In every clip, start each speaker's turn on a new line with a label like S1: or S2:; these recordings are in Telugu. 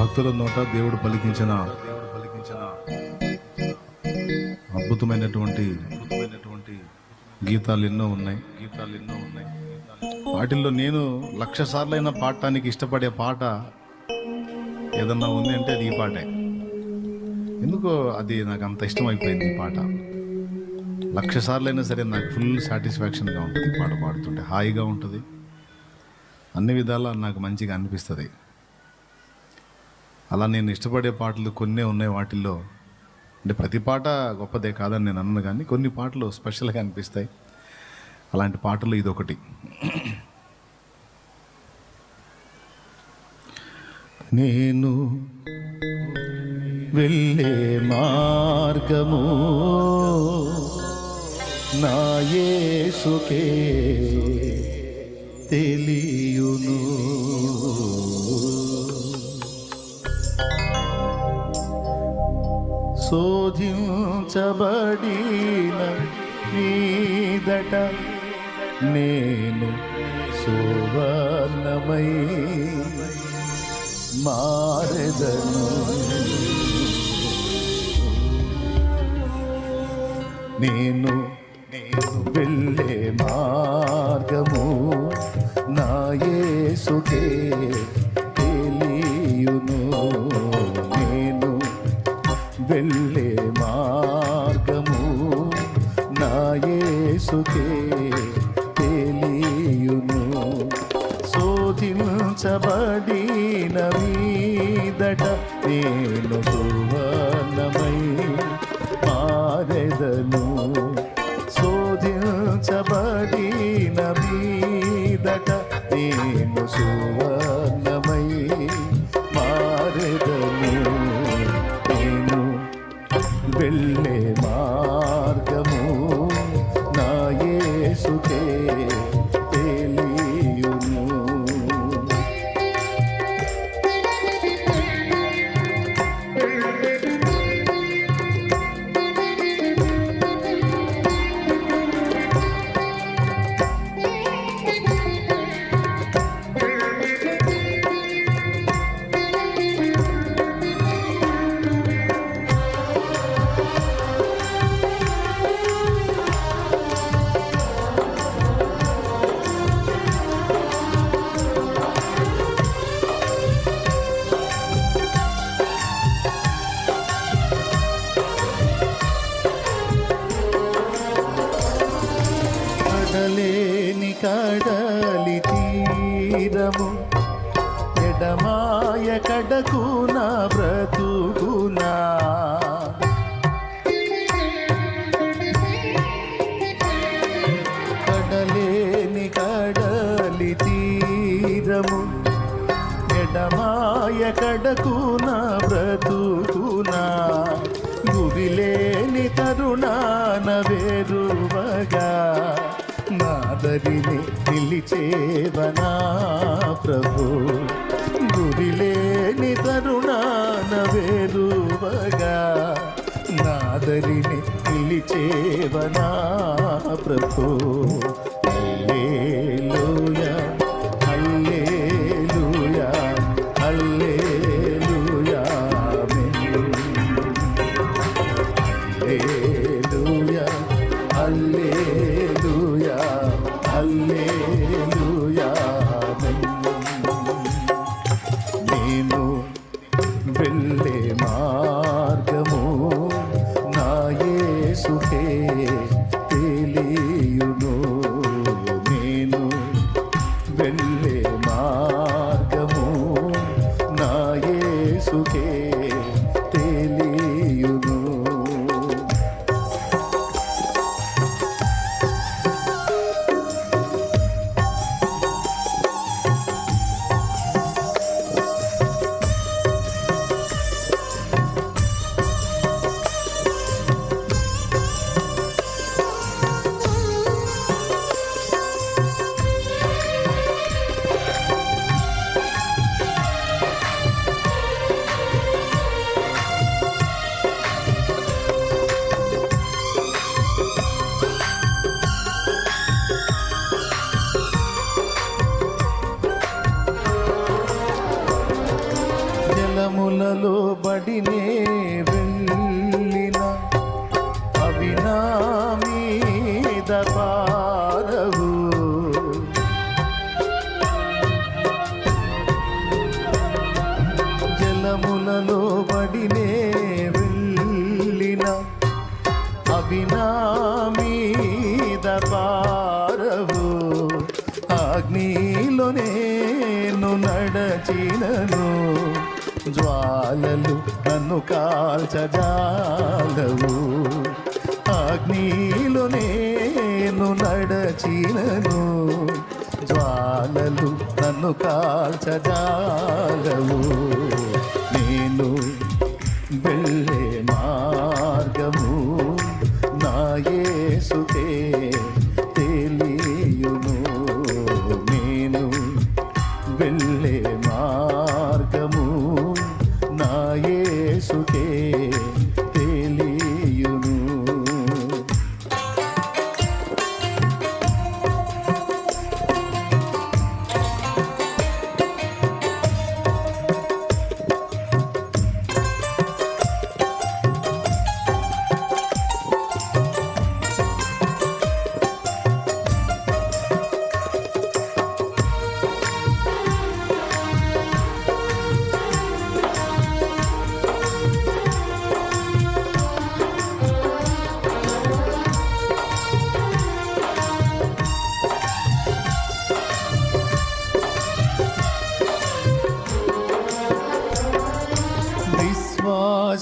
S1: భక్తుల నోట దేవుడు పలికించిన దేవుడు పలికించిన అద్భుతమైనటువంటి అద్భుతమైనటువంటి గీతాలు ఎన్నో ఉన్నాయి. గీతాలు ఎన్నో ఉన్నాయి వాటిల్లో నేను లక్ష సార్లైనా పాడటానికి ఇష్టపడే పాట ఏదన్నా ఉంది అంటే అది ఈ పాటే. ఎందుకో అది నాకు అంత ఇష్టమైపోయింది ఈ పాట. లక్ష సార్లైనా సరే నాకు ఫుల్ సాటిస్ఫాక్షన్గా ఉంటుంది ఈ పాట పాడుతుంటే. హాయిగా ఉంటుంది. అన్ని విధాలా నాకు మంచిగా అనిపిస్తుంది. అలా నేను ఇష్టపడే పాటలు కొన్నే ఉన్నాయి వాటిల్లో. అంటే ప్రతి పాట గొప్పదే కాదని నేను అన్నాను కానీ కొన్ని పాటలు స్పెషల్గా అనిపిస్తాయి. అలాంటి పాటలు ఇదొకటి. నేను వెళ్ళే మార్గము నా యేసుకే తెలియును. శోధించబడిన మీదట నేను సువర్ణమై మారెదను. నేను నేను వెళ్ళే మార్గము నా యేసుకే తెలియును. ఉంచబడిన మీదట నేను సువర్ణమై మారెదను. శోధించబడి కదలేని కడలి తీరము. ఎడమాయ కడకు నా బ్రతుకునా. కడలేని కడలి తీరము. ఎడమాయ కడకు నా నిలిచేవనా ప్రభు? గురిలేని తరుణాన వేరువగా నాదరిని పిలిచేవనా ప్రభు? లోబడినే వెళ్ళిన అవి నా మీద పారవు జలముల లోబడినే వెళ్ళిన అవి నా మీద పారవు అగ్నిలో నేను నడచినను. జ్వాలలు నన్ను కాల్చజాలవు. అగ్నిలో నేను నడచినను. జ్వాలలు నన్ను కాల్చజాలవు. నేను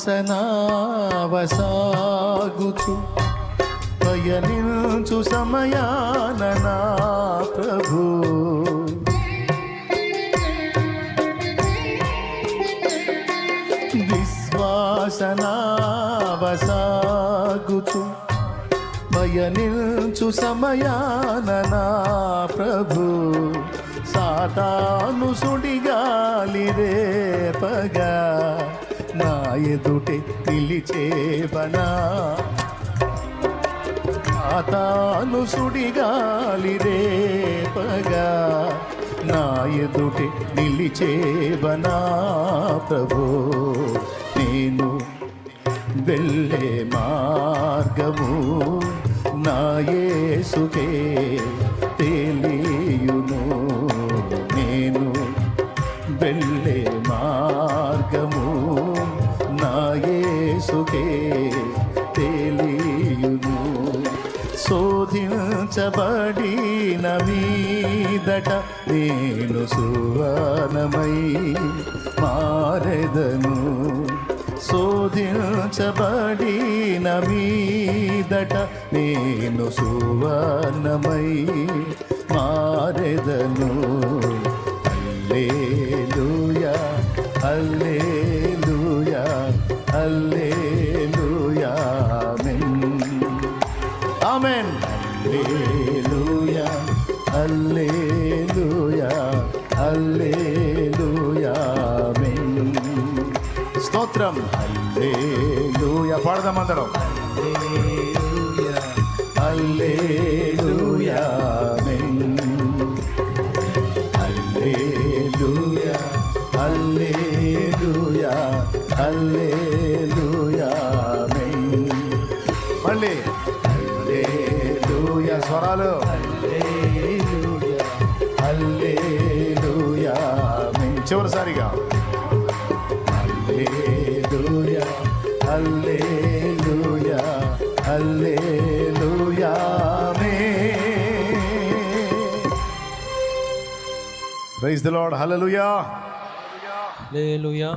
S1: వాసనావసాగుచు. పయనించు సమయాన నా ప్రభు. విశ్వాసనావసాగుచు. పయనించు సమయాన నా ప్రభు. సాతాను సుడిగాలి రేపగా. నా ఎదుటే నిలిచేవనా తాను సుడిగాలి రేపగా నా ఎదుటే నిలిచేవనా ప్రభు? నేను వెళ్ళే మార్గము నా యేసుకే. యేసుకే తెలియును. శోధించబడిన మీదట నేను సువానమై మారెదను. శోధించబడిన మీదట నేను సువర్ణమై మారెదను. అల్లేలుయా అల్లే అల్లేలుయా అల్లేలుయా అల్లేలుయా స్తోత్రం. అల్లేలుయా పాడదాం అందరం. అల్లేలుయా చివరిసారిగా. అల్లేలుయా అల్లేలుయా అల్లేలుయా praise the lord hallelujah
S2: hallelujah